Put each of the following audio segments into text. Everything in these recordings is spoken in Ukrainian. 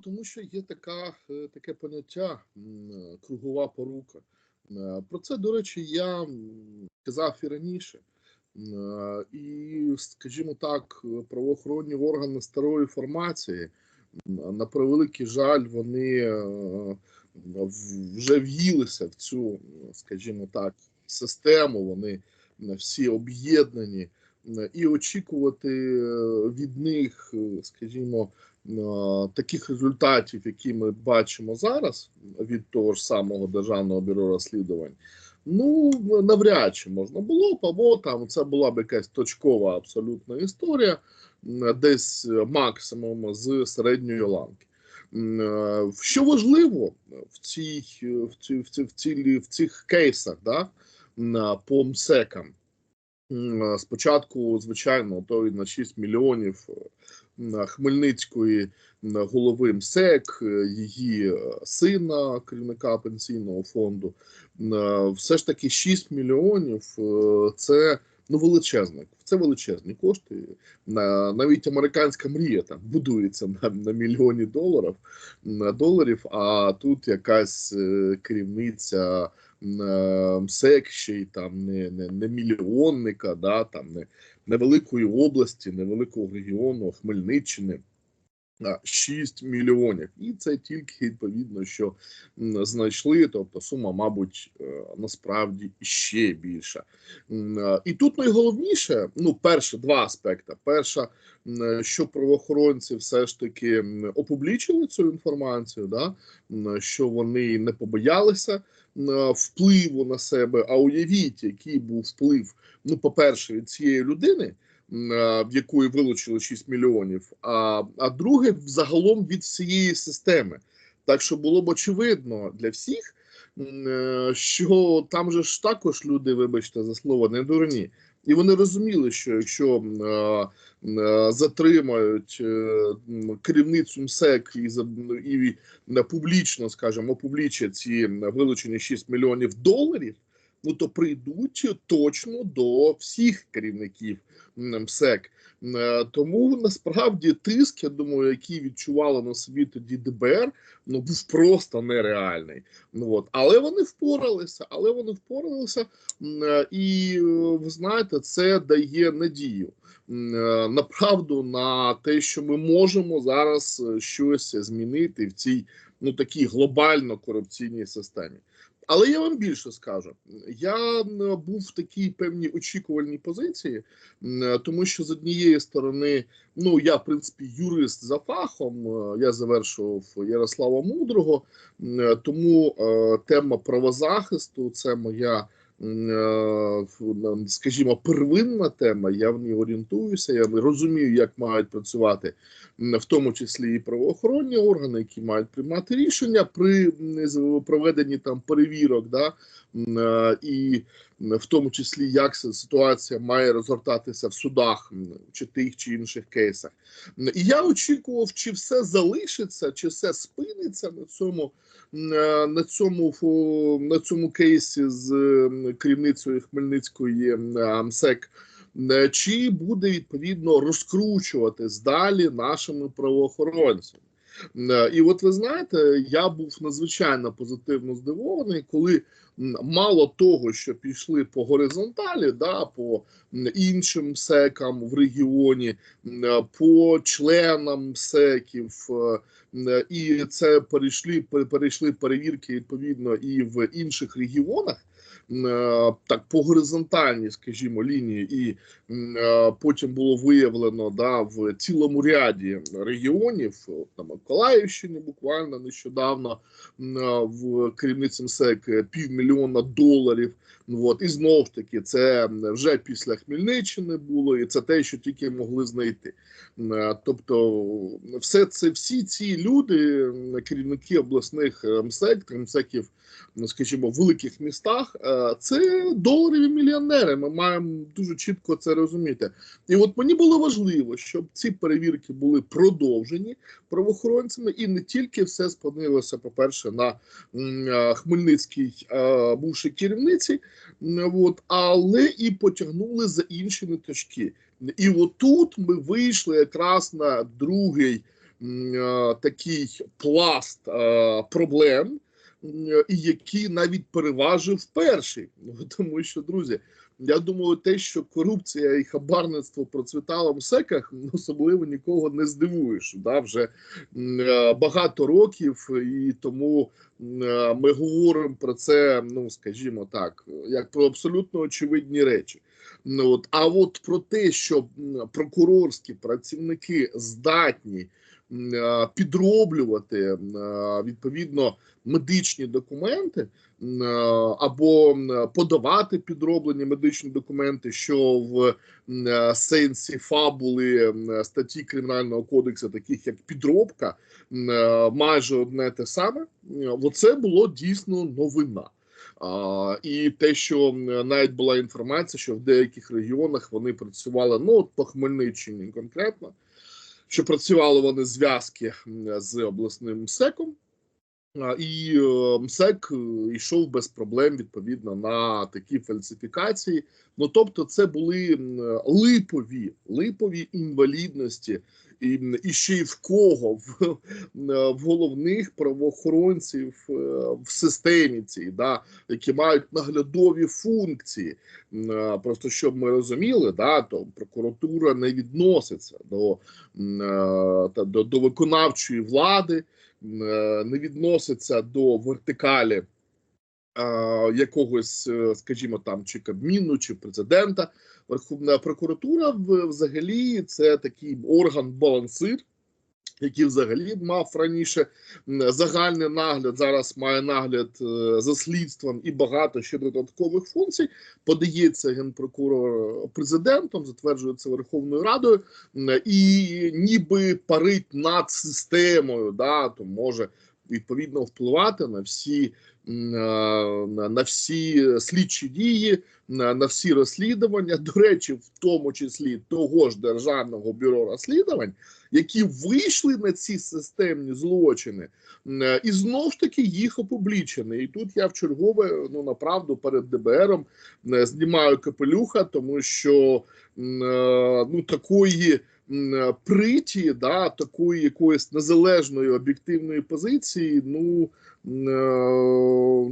тому що є така, е, таке поняття е, кругова порука. Е, Про це, до речі, я казав і раніше. І, скажімо так, правоохоронні органи старої формації, на превеликий жаль, вони вже в'їлися в цю, скажімо так, систему. Вони всі об'єднані, і очікувати від них, скажімо, таких результатів, які ми бачимо зараз від того ж самого державного бюро розслідувань. Ну навряд чи можна було б, або там це була б якась точкова абсолютна історія, десь е, максимум з середньої ланки. Е, Що важливо в цій в ці, в ці, в ці, в цих кейсах, да, по МСЕКам, е, Спочатку, звичайно, той на 6 мільйонів е, Хмельницької голови МСЕК, е, її е, сина, керівника пенсійного фонду. Е, Все ж таки 6 мільйонів це ну величезне. Це величезні кошти. Навіть американська мрія там будується на, на мільйоні доларів, м, доларів, а тут якась керівниця МСЕК ще й там не, не, не мільйонника, да, там не невеликої області, невеликого регіону, Хмельниччини. А 6 мільйонів, і це тільки відповідно, що знайшли. Тобто сума, мабуть, е, насправді ще більша. Е, І тут найголовніше, ну, перше, два аспекти. Перша, е, що правоохоронці все ж таки опублічили цю інформацію, да, що вони не побоялися впливу на себе. А уявіть, який був вплив. Ну, по-перше, від цієї людини, в якої вилучили 6 мільйонів, а, а друге, загалом від всієї системи. Так що було б очевидно для всіх, е, що там же ж також люди, вибачте за слово, не дурні. І вони розуміли, що якщо е, е, затримають е, керівницю МСЕК і, і е, публічно, скажімо, опублічать ці вилучені 6 мільйонів доларів, ну то прийдуть точно до всіх керівників МСЕК. Е, Тому насправді тиск, я думаю, який відчувало на собі тоді ДБР, ну був просто нереальний. Ну от, але вони впоралися, але вони впоралися, е, і е, ви знаєте, це дає надію. Направду на те, що ми можемо зараз щось змінити в цій ну такій глобально корупційній системі. Але я вам більше скажу, я був в такій певній очікувальній позиції, тому що з однієї сторони, ну я в принципі юрист за фахом, е, я завершував Ярослава Мудрого, е, тому е, тема правозахисту це моя. Е, Скажімо, первинна тема. Я в ній орієнтуюся. Я розумію, як мають працювати в тому числі і правоохоронні органи, які мають приймати рішення при проведенні там перевірок, да е, і в тому числі як ситуація має розгортатися в судах чи тих чи інших кейсах. І я очікував, чи все залишиться, чи все спиниться на цьому. е, На цьому на цьому кейсі з керівницею Хмельницької м, е, МСЕК Е, чи буде відповідно розкручуватись далі нашими правоохоронцями. Е, І от ви знаєте, я був надзвичайно позитивно здивований, коли мало того, що пішли по горизонталі, да, по іншим секам в регіоні, е, по членам секів, е, і це перейшли перейшли перевірки відповідно і в інших регіонах. Е, Так, по горизонтальній, скажімо, лінії, і е, потім було виявлено да, в цілому ряді регіонів, на Миколаївщині буквально нещодавно е, в керівниці МСЕК е, півмільйона доларів. От, і знову ж таки, це вже після Хмельниччини було, і це те, що тільки могли знайти. Тобто, все це всі ці люди, керівники обласних е, МСЕК, МСЕКів, ну, скажімо, в великих містах, е, це доларові мільйонери. Ми маємо дуже чітко це розуміти. І от мені було важливо, щоб ці перевірки були продовжені правоохоронцями, і не тільки все спинилося, по-перше, на е, Хмельницькій бувшій керівниці, от, але і потягнули за інші ниточки. І отут ми вийшли якраз на другий е, такий пласт е, проблем, е, і який навіть переважив перший. Тому що, друзі, я думаю, те, що корупція і хабарництво процвітало в секах, особливо нікого не здивуєш. Да? Вже е, багато років, і тому е, ми говоримо про це, ну скажімо так, як про абсолютно очевидні речі. Ну, от, а от про те, що прокурорські працівники здатні підроблювати е, відповідно медичні документи е, або подавати підроблені медичні документи, що в е, сенсі фабули статті кримінального кодексу, таких як підробка, е, майже одне те саме. е, Оце було дійсно новина. А, і те, що навіть була інформація, що в деяких регіонах вони працювали, ну от по Хмельниччині конкретно, що працювали вони зв'язки з обласним МСЕКом, і е, МСЕК е, йшов без проблем відповідно на такі фальсифікації. Ну тобто, це були липові, липові інвалідності. І, і ще й в кого в, е, в головних правоохоронців е, в системі цій, да, які мають наглядові функції. Е, Просто щоб ми розуміли, да, то прокуратура не відноситься до, до, до виконавчої влади, не відноситься до вертикалі. Якогось, скажімо, там чи Кабміну, чи президента, Верховна прокуратура взагалі це такий орган-балансир, який взагалі мав раніше загальний нагляд, зараз має нагляд е, за слідством і багато ще додаткових функцій. Подається генпрокурор президентом, затверджується Верховною Радою, і ніби парить над системою, да, то може відповідно впливати на всі. На, всі слідчі дії, на, всі розслідування, до речі, в тому числі того ж державного бюро розслідувань, які вийшли на ці системні злочини, і знов ж таки їх опублічені. І тут я в чергове ну направду перед ДБРом знімаю капелюха, тому що е, ну такої. Е, Приті, да, такої якоїсь незалежної об'єктивної позиції, ну е,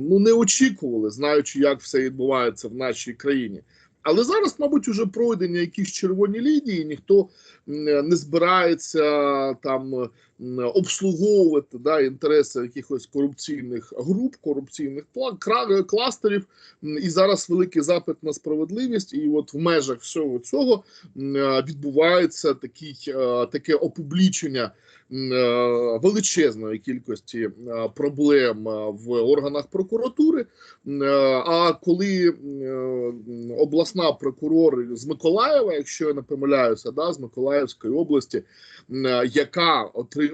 ну не очікували, знаючи, як все відбувається в нашій країні. Але зараз, мабуть, уже пройдені якісь червоні лінії, ніхто не збирається там обслуговувати да, інтереси якихось корупційних груп, корупційних кластерів. І зараз великий запит на справедливість, і от в межах всього цього е, відбувається такий, е, таке опублічення е, величезної кількості е, проблем е, в органах прокуратури. Е, А коли е, обласна прокурор з Миколаєва, якщо я не помиляюся, да, з Миколаївської області, е, яка отримала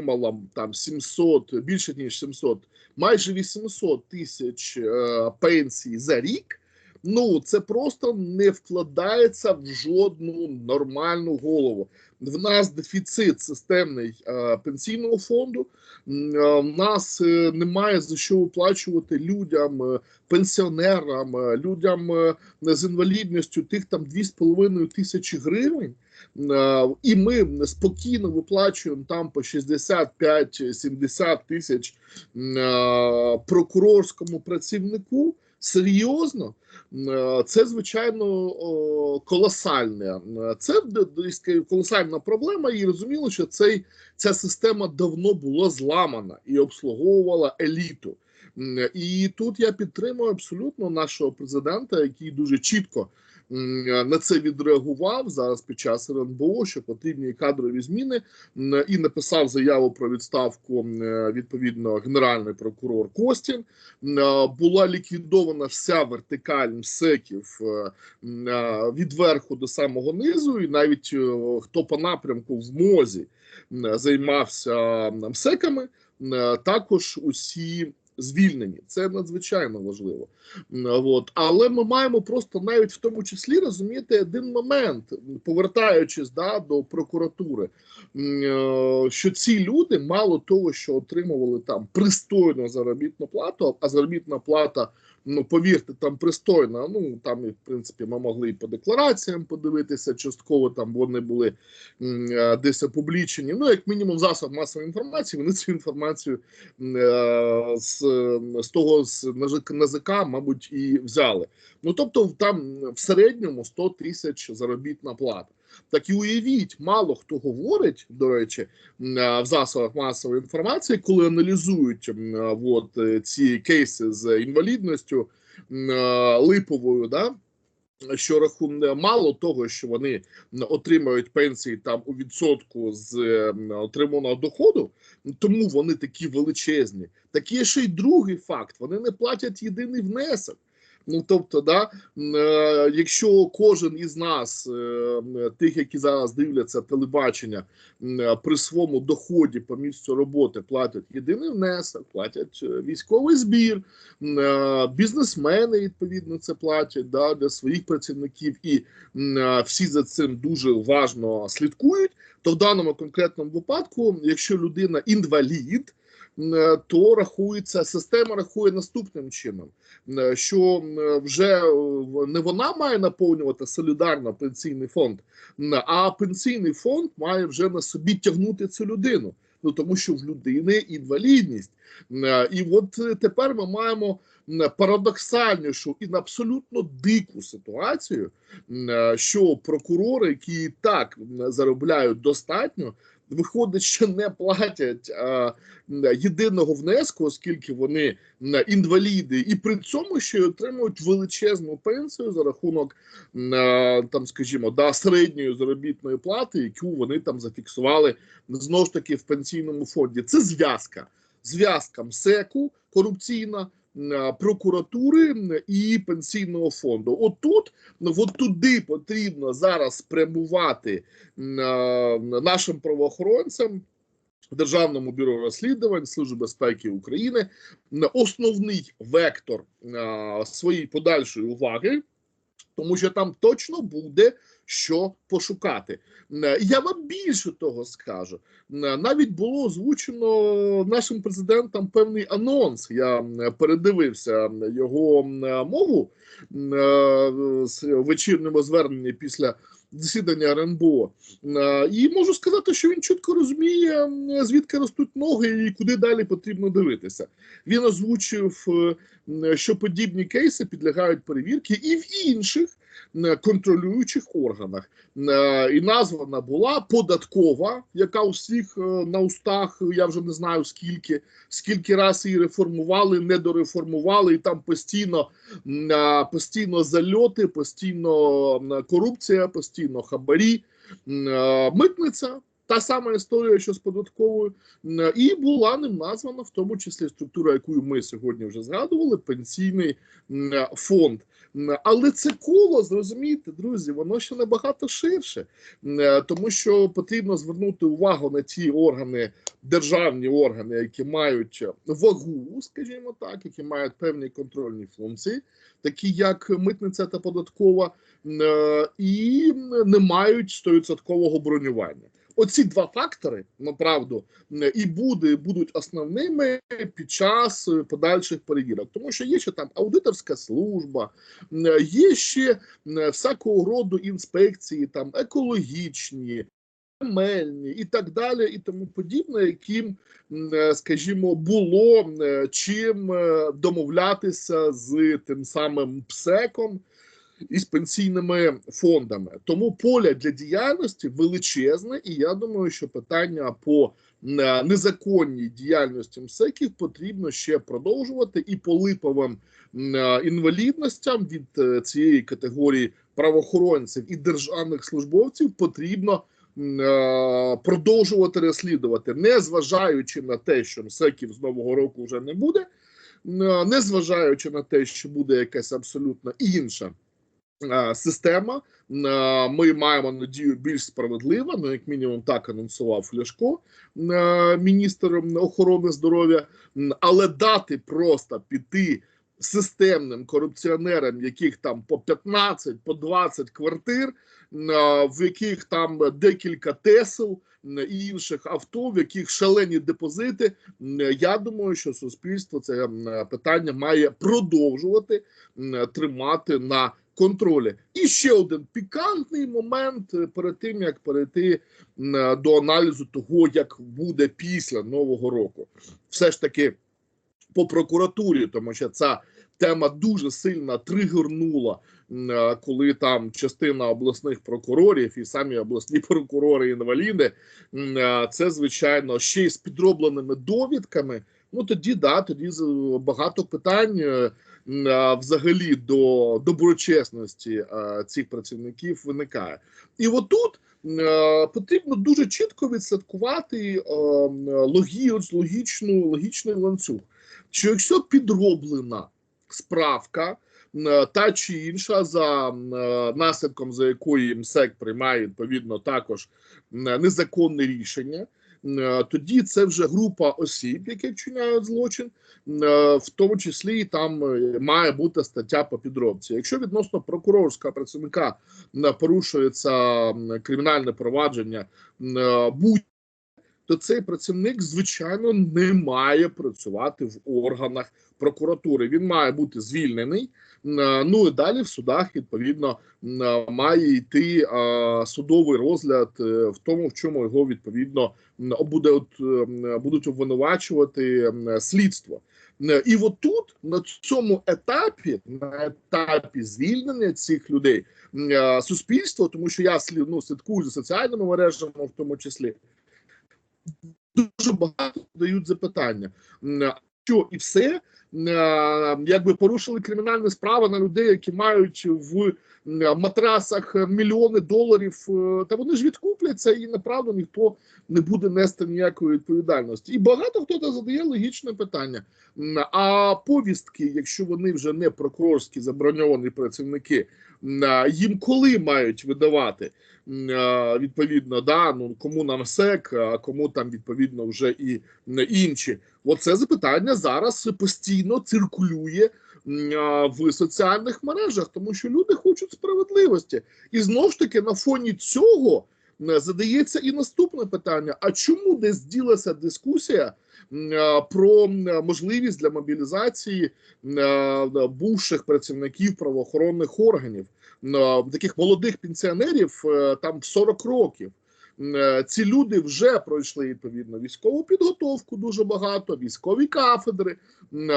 там 700, більше ніж 700, майже 800 тисяч е, пенсій за рік. Ну це просто не вкладається в жодну нормальну голову. В нас дефіцит системний е, пенсійного фонду. Е, В нас е, немає за що виплачувати людям, е, пенсіонерам, е, людям е, з інвалідністю тих там 2,5 тисячі гривень. Е, І ми спокійно виплачуємо там по 65-70 тисяч е, прокурорському працівнику. Серйозно, Е, це звичайно колосальне. Це колосальна проблема, і розуміло, що цей ця система давно була зламана і обслуговувала еліту. І тут я підтримую абсолютно нашого президента, який дуже чітко на це відреагував зараз під час РНБО, що потрібні кадрові зміни, і написав заяву про відставку е, відповідно генеральний прокурор Костін. Е, Була ліквідована вся вертикаль МСЕКів е, е, від верху до самого низу, і навіть е, хто по напрямку в мозі займався МСЕКами, е, також усі звільнені. Це надзвичайно важливо. От. Але ми маємо просто навіть в тому числі розуміти один момент, повертаючись да, до прокуратури, е, що ці люди мало того, що отримували там пристойну заробітну плату, а заробітна плата ну повірте, там пристойна. Ну там і в принципі ми могли і по деклараціям подивитися. Частково там вони були е, десь опублічені. Ну, як мінімум, засоб масової інформації. Вони цю інформацію е, з, з того з НАЗК, мабуть, і взяли. Ну тобто, там в середньому 100 тисяч заробітна плата. Так і уявіть, мало хто говорить, до речі, е, в засобах масової інформації, коли аналізують е, от, е, ці кейси з інвалідністю липовою, да, що рахунок мало того, що вони м, отримують пенсії там у відсотку з отриманого доходу, тому вони такі величезні. Так є ще й другий факт: вони не платять єдиний внесок. Ну тобто, да, е, якщо кожен із нас, е, тих, які зараз дивляться телебачення, е, при своєму доході по місцю роботи платять єдиний внесок, платять військовий збір, бізнесмени відповідно це платять да, для своїх працівників, і всі за цим дуже уважно слідкують. То в даному конкретному випадку, якщо людина інвалід, то рахується система рахує наступним чином: е, що вже е, не вона має наповнювати солідарно пенсійний фонд, а пенсійний фонд має вже на собі тягнути цю людину. Ну тому що в людини інвалідність. І от е, тепер ми маємо парадоксальнішу і абсолютно дику ситуацію, е, що прокурори, які так заробляють достатньо, виходить, що не платять а, єдиного внеску, оскільки вони інваліди, і при цьому ще й отримують величезну пенсію за рахунок е, там, скажімо, да, середньої заробітної плати, яку вони там зафіксували знову ж таки в пенсійному фонді. Це зв'язка. Зв'язка МСЕКу корупційна, прокуратури і пенсійного фонду. Отут, от туди потрібно зараз спрямувати е, нашим правоохоронцям. Державному бюро розслідувань Служби безпеки України основний вектор е, своєї подальшої уваги, тому що там точно буде що пошукати. Е, Я вам більше того скажу. Е, Навіть було озвучено нашим президентом певний анонс. Я передивився його мову е, з вечірнього звернення після засідання РНБО. І можу сказати, що він чітко розуміє, звідки ростуть ноги і куди далі потрібно дивитися. Він озвучив, що подібні кейси підлягають перевірки і в інших контролюючих органах. Е, І названа була податкова, яка у всіх е, на устах, я вже не знаю скільки, скільки раз її реформували, недореформували, і там постійно, е, постійно зальоти, постійно корупція, постійно хабарі, митниця. Та сама історія, що з податковою, і була ним названа в тому числі структура, яку ми сьогодні вже згадували, пенсійний фонд. Але це коло, зрозумійте, друзі, воно ще набагато ширше, тому що потрібно звернути увагу на ті органи, державні органи, які мають вагу, скажімо так, які мають певні контрольні функції, такі як митниця та податкова, і не мають 100% бронювання. Оці два фактори, направду, м, і буде, будуть основними під час е, подальших перевірок, тому що є ще там аудиторська служба, є ще всякого роду інспекції, там екологічні, земельні і так далі, і тому подібне, яким, е, скажімо, було е, чим е, домовлятися з тим самим ПСЕКом і з пенсійними фондами. Тому поле для діяльності величезне, і я думаю, що питання по е, незаконній діяльності МСЕКів потрібно ще продовжувати і по липовим е, інвалідностям від е, цієї категорії правоохоронців і державних службовців потрібно продовжувати розслідувати, не зважаючи на те, що МСЕКів з нового року вже не буде, не зважаючи на те, що буде якась абсолютно інша система. Е, Ми маємо надію більш справедлива. Ну, як мінімум, так анонсував Ляшко, е, міністр охорони здоров'я. Але дати просто піти системним корупціонерам, яких там по 15, по 20 квартир, в яких там декілька тесел і інших авто, в яких шалені депозити. Я думаю, що суспільство це питання має продовжувати тримати на контролі. І ще один пікантний момент е, перед тим як перейти до аналізу того, як буде після нового року, все ж таки по прокуратурі, тому що ця тема дуже сильно тригернула, е, коли там частина обласних прокурорів і самі обласні прокурори інваліди. е, Це звичайно ще й з підробленими довідками. Ну тоді да, тоді з- багато питань е, е, взагалі до доброчесності цих працівників виникає. І отут потрібно дуже чітко відслідкувати логічну, логічний ланцюг. Що якщо підроблена справка та чи інша, за наслідком за якої МСЕК приймає відповідно також незаконне рішення, тоді це вже група осіб, які вчиняють злочин, е, в тому числі там е, має бути стаття по підробці. Якщо відносно прокурорського працівника порушується кримінальне провадження, е, будь то цей працівник, звичайно, не має працювати в органах прокуратури. Він має бути звільнений. е, Ну і далі в судах відповідно е, має йти е, судовий розгляд в тому, в чому його відповідно буде от, будуть обвинувачувати слідство. І от тут на цьому етапі, на етапі звільнення цих людей, суспільство, тому що я ну, слідкую за соціальними мережами, в тому числі, дуже багато дають запитання. Що і все, якби порушили кримінальні справи на людей, які мають в матрасах мільйони доларів, е, та вони ж відкупляться і направду ніхто не буде нести ніякої відповідальності. І багато хто задає логічне питання. А повістки, якщо вони вже не прокурорські заброньовані працівники, їм коли мають видавати? Відповідно, да, ну кому нам СЕК, а кому там відповідно вже і інші. Оце запитання зараз постійно циркулює в соціальних мережах, тому що люди хочуть справедливості. І знову ж таки на фоні цього задається і наступне питання: а чому десь ділася дискусія про можливість для мобілізації м, бувших працівників правоохоронних органів? е, таких молодих пенсіонерів е, там в 40 років. Е, Ці люди вже пройшли відповідно військову підготовку дуже багато, військові кафедри,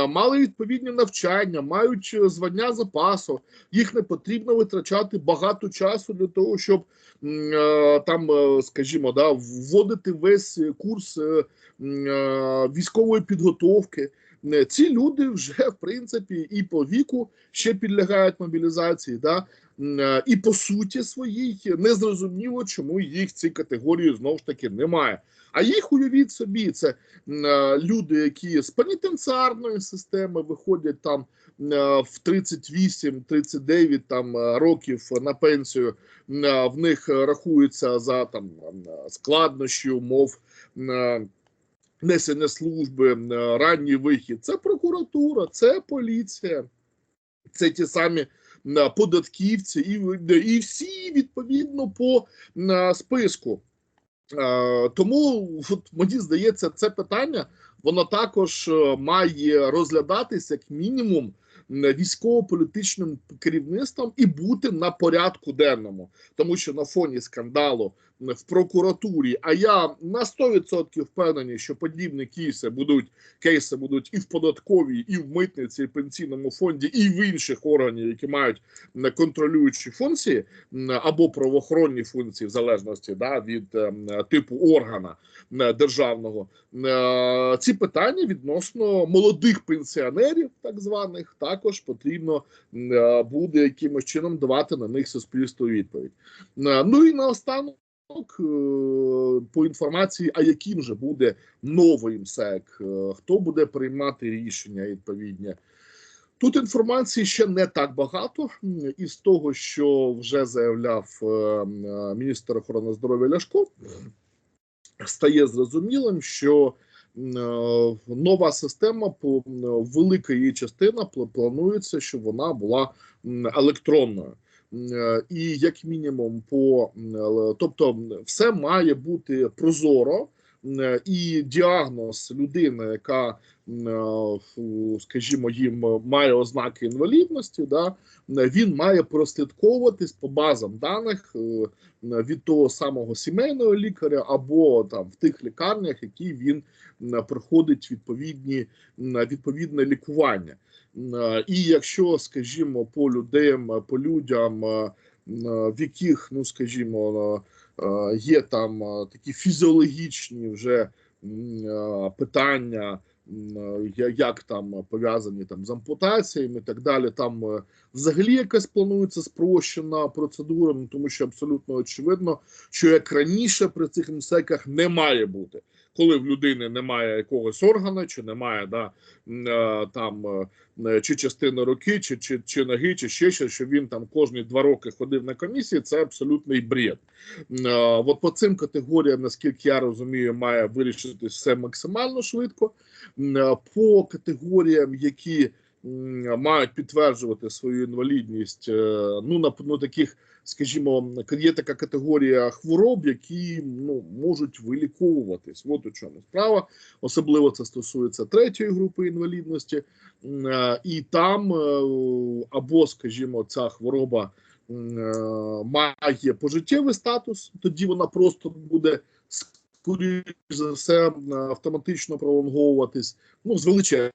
мали відповідні навчання, мають е, звання запасу. Їх не потрібно витрачати багато часу для того, щоб е, там, е, скажімо, да, вводити весь курс е, е, військової підготовки. Е, Ці люди вже в принципі і по віку ще підлягають мобілізації. Да? Е, І по суті своїй незрозуміло, чому їх в цій категорії знову ж таки немає. А їх уявіть собі, це е, люди, які з пенітенціарної системи виходять там в 38-39 там років на пенсію. В них рахується за там складнощі умов. Е, Несення служби, е, ранній вихід, це прокуратура, це поліція, це ті самі податківці, і, і всі відповідно по списку. Е, тому от, мені здається, це питання воно також е, має розглядатись як мінімум військово-політичним керівництвом і бути на порядку денному, тому що на фоні скандалу в прокуратурі, а я на 100% впевнений, що подібні кейси будуть кейси будуть і в податковій, і в митниці, і в пенсійному фонді, і в інших органів, які мають м, контролюючі функції або правоохоронні функції, в залежності да, від ем, типу органа державного. Е, Ці питання відносно молодих пенсіонерів, так званих, також потрібно е, буде якимось чином давати на них суспільству відповідь. Е, Ну і наостанок. Е, По інформації, а яким же буде новий МСЕК, е, хто буде приймати рішення відповідні. Тут інформації ще не так багато, М, із того, що вже заявляв е, міністр охорони здоров'я Ляшко, стає зрозумілим, що нова система велика її частина планується, щоб вона була електронною. І як мінімум, по тобто, все має бути прозоро, і діагноз людини, яка скажімо, їм має ознаки інвалідності, да він має прослідковуватись по базам даних від того самого сімейного лікаря або там в тих лікарнях, які він проходить відповідні відповідне лікування. І якщо, скажімо, по людям, по людям, в яких, ну скажімо, є там такі фізіологічні вже питання, як там пов'язані там з ампутаціями і так далі, там взагалі якась планується спрощена процедура, ну тому що абсолютно очевидно, що як раніше при цих МСЕКах не має бути коли в людини немає якогось органа, чи немає да, е, там е, чи частини руки, чи чи, чи ноги, чи ще щось, що він там кожні два роки ходив на комісії, це абсолютний бред. Е, от по цим категоріям, наскільки я розумію, має вирішити все максимально швидко. По категоріям, які мають підтверджувати свою інвалідність, ну на ну, таких скажімо, є така категорія хвороб, які ну можуть виліковуватись. От у чому справа. Особливо це стосується третьої групи інвалідності, е, і там е, або, скажімо, ця хвороба е, має пожиттєвий статус, тоді вона просто буде скоріш за все автоматично пролонговуватись ну з величезною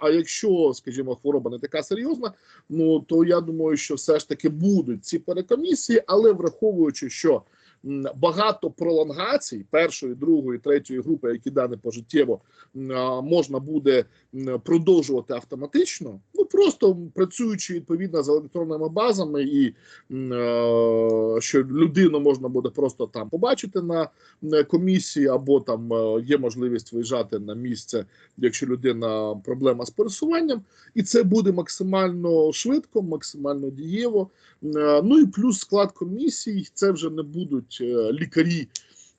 а якщо, скажімо, хвороба не така серйозна, ну то я думаю, що все ж таки будуть ці перекомісії, але враховуючи, що багато пролонгацій першої, другої, третьої групи, які дане пожиттєво можна буде продовжувати автоматично, ну просто працюючи відповідно з електронними базами, і що людину можна буде просто там побачити на комісії, або там є можливість виїжджати на місце, якщо людина проблема з пересуванням, і це буде максимально швидко, максимально дієво. Ну і плюс склад комісій, це вже не будуть е, лікарі.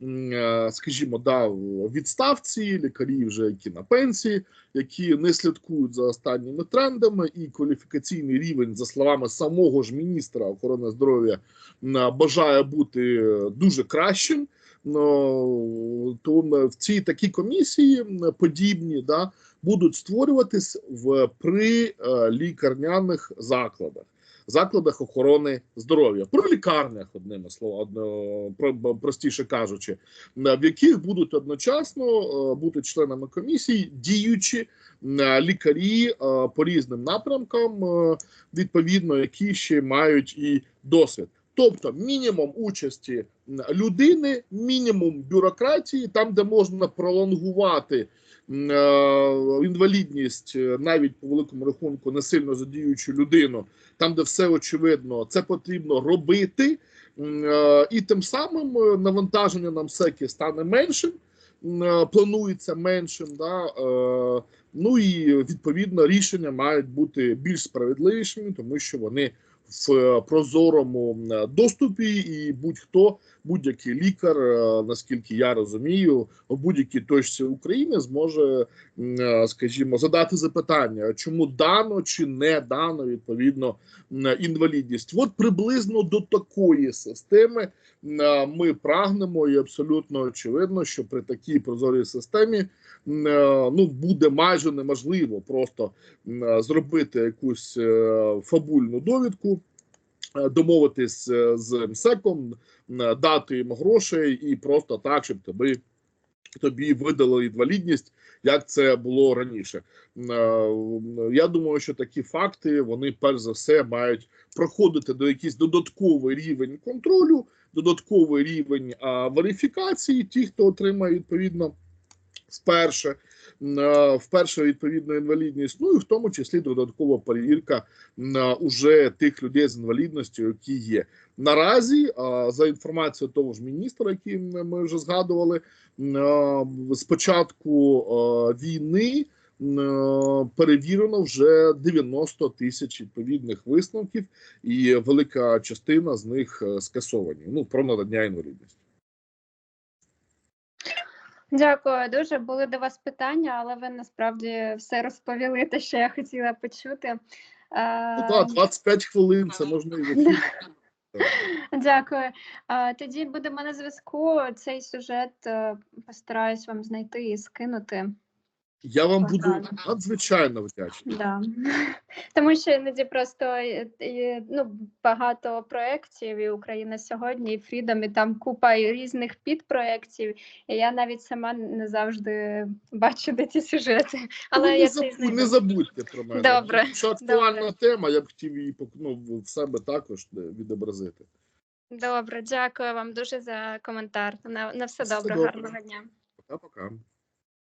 Е, скажімо, да, відставці, лікарі вже які на пенсії, які не слідкують за останніми трендами, і кваліфікаційний рівень, за словами самого ж міністра охорони здоров'я, бажає бути дуже кращим. То в цій такі комісії подібні да будуть створюватись в при е, лікарняних закладах закладах охорони здоров'я, про лікарнях, одними словами, простіше кажучи, в яких будуть одночасно е, бути членами комісії, діючі е, лікарі е, по різним напрямкам, відповідно, які ще мають і досвід. Тобто мінімум участі людини, мінімум бюрократії, там де можна пролонгувати інвалідність е, навіть по великому рахунку не сильно задіючу людину, там де все очевидно, це потрібно робити, е, і тим самим навантаження на МСЕКи стане меншим. Планується меншим, да ну і відповідно рішення мають бути більш справедливішими, тому що вони в е, прозорому е, доступі, і будь-хто, будь-який лікар, е, наскільки я розумію, в будь-якій точці України зможе, скажімо, задати запитання, чому дано чи не дано відповідно інвалідність. От приблизно до такої системи ми прагнемо, і абсолютно очевидно, що при такій прозорій системі ну буде майже неможливо просто зробити якусь фабульну довідку. Е, домовитись е, з МСЕКом, дати їм грошей і просто так, щоб тобі тобі видали інвалідність, як це було раніше. Е, я думаю, що такі факти вони перш за все мають проходити до якийсь додатковий рівень контролю, додатковий рівень верифікації, ті, хто отримає відповідно вперше. Е, вперше відповідно інвалідність, ну і в тому числі додаткова перевірка уже тих людей з інвалідністю, які є наразі. За інформацією того ж міністра, який ми вже згадували, з початку війни. Перевірено вже 90 тисяч відповідних висновків, і велика частина з них е, скасовані. Ну про надання інвалідності. Дякую дуже. Були до вас питання, але ви насправді все розповіли, те, що я хотіла почути. Е, Ну так, 25 хвилин, це можна і вихід. Дякую. Е, Тоді будемо на зв'язку. Цей сюжет е, постараюсь вам знайти і скинути. Я вам буду Богдан. надзвичайно вдячний. Да. Тому що іноді просто е, ну, багато проєктів, і Україна сьогодні, і Freedom, і там купа і різних підпроєктів. І я навіть сама не завжди бачу де ці сюжети. Але Ну, не, я забу- це знайду. не забудьте про мене. Добре, Що актуальна добре. тема, я б хотів її ну, в- в себе також е, відобразити. Добре, дякую вам дуже за коментар. На, на все Все добре, добре. гарного дня. Пока-пока.